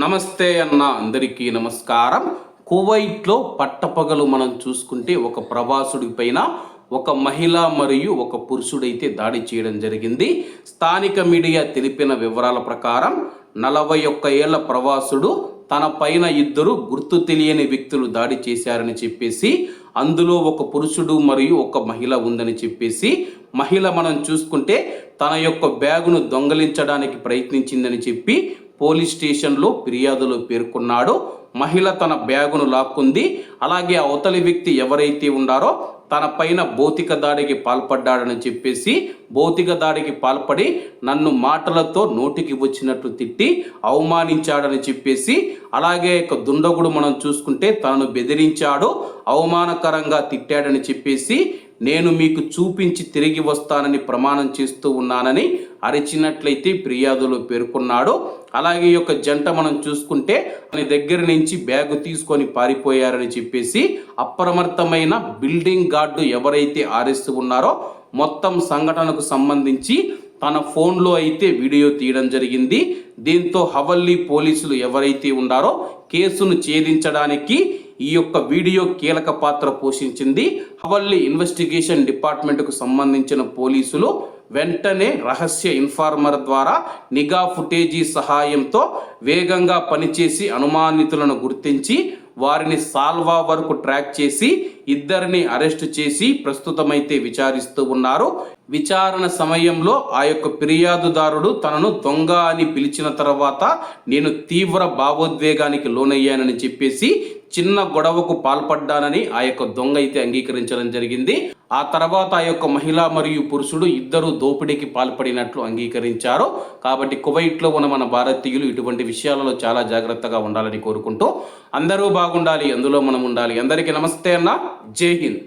నమస్తే అన్న అందరికీ నమస్కారం. కువైట్లో పట్టపగలు మనం చూసుకుంటే ఒక ప్రవాసుడి పైన ఒక మహిళ మరియు ఒక పురుషుడైతే దాడి చేయడం జరిగింది. స్థానిక మీడియా తెలిపిన వివరాల ప్రకారం నలభై ఒక్క ఏళ్ళ ప్రవాసుడు తన పైన ఇద్దరు గుర్తు తెలియని వ్యక్తులు దాడి చేశారని చెప్పేసి అందులో ఒక పురుషుడు మరియు ఒక మహిళ ఉందని చెప్పేసి మహిళ మనం చూసుకుంటే తన యొక్క బ్యాగును దొంగలించడానికి ప్రయత్నించిందని చెప్పి పోలీస్ స్టేషన్లో ఫిర్యాదులో పేర్కొన్నాడు. మహిళ తన బ్యాగును లాక్కుంది. అలాగే అవతలి వ్యక్తి ఎవరైతే ఉన్నారో తన పైన భౌతిక దాడికి పాల్పడ్డాడని చెప్పేసి భౌతిక దాడికి పాల్పడి నన్ను మాటలతో నోటికి వచ్చినట్లు తిట్టి అవమానించాడని చెప్పేసి అలాగే ఒక దుండగుడు మనం చూసుకుంటే తనను బెదిరించాడు. అవమానకరంగా తిట్టాడని చెప్పేసి నేను మీకు చూపించి తిరిగి వస్తానని ప్రమాణం చేస్తూ ఉన్నానని అరిచినట్లయితే ఫిర్యాదులో పేర్కొన్నాడు. అలాగే ఈ యొక్క జంట మనం చూసుకుంటే అతని దగ్గర నుంచి బ్యాగు తీసుకొని పారిపోయారని చెప్పేసి అప్రమత్తమైన బిల్డింగ్ గార్డు ఎవరైతే ఆరేస్తూ ఉన్నారో మొత్తం సంఘటనకు సంబంధించి తన ఫోన్లో అయితే వీడియో తీయడం జరిగింది. దీంతో హవల్లీ పోలీసులు ఎవరైతే ఉన్నారో కేసును ఛేదించడానికి ఈ యొక్క వీడియో కీలక పాత్ర పోషించింది. హవల్లీ ఇన్వెస్టిగేషన్ డిపార్ట్మెంట్కు సంబంధించిన పోలీసులు వెంటనే రహస్య ఇన్ఫార్మర్ ద్వారా నిఘా ఫుటేజీ సహాయంతో వేగంగా పనిచేసి అనుమానితులను గుర్తించి వారిని సాల్వా వరకు ట్రాక్ చేసి ఇద్దరిని అరెస్టు చేసి ప్రస్తుతమైతే విచారిస్తూ ఉన్నారు. విచారణ సమయంలో ఆ యొక్క ఫిర్యాదుదారుడు తనను దొంగ అని పిలిచిన తర్వాత నేను తీవ్ర భావోద్వేగానికి లోనయ్యానని చెప్పేసి చిన్న గొడవకు పాల్పడ్డానని ఆ యొక్క దొంగ అయితే అంగీకరించడం జరిగింది. ఆ తర్వాత ఆ యొక్క మహిళ మరియు పురుషుడు ఇద్దరు దోపిడీకి పాల్పడినట్లు అంగీకరించారు. కాబట్టి కువైట్లో ఉన్న మన భారతీయులు ఇటువంటి విషయాలలో చాలా జాగ్రత్తగా ఉండాలని కోరుకుంటూ అందరూ బాగుండాలి అందులో మనం ఉండాలి. అందరికీ నమస్తే అన్న. జై హింద్.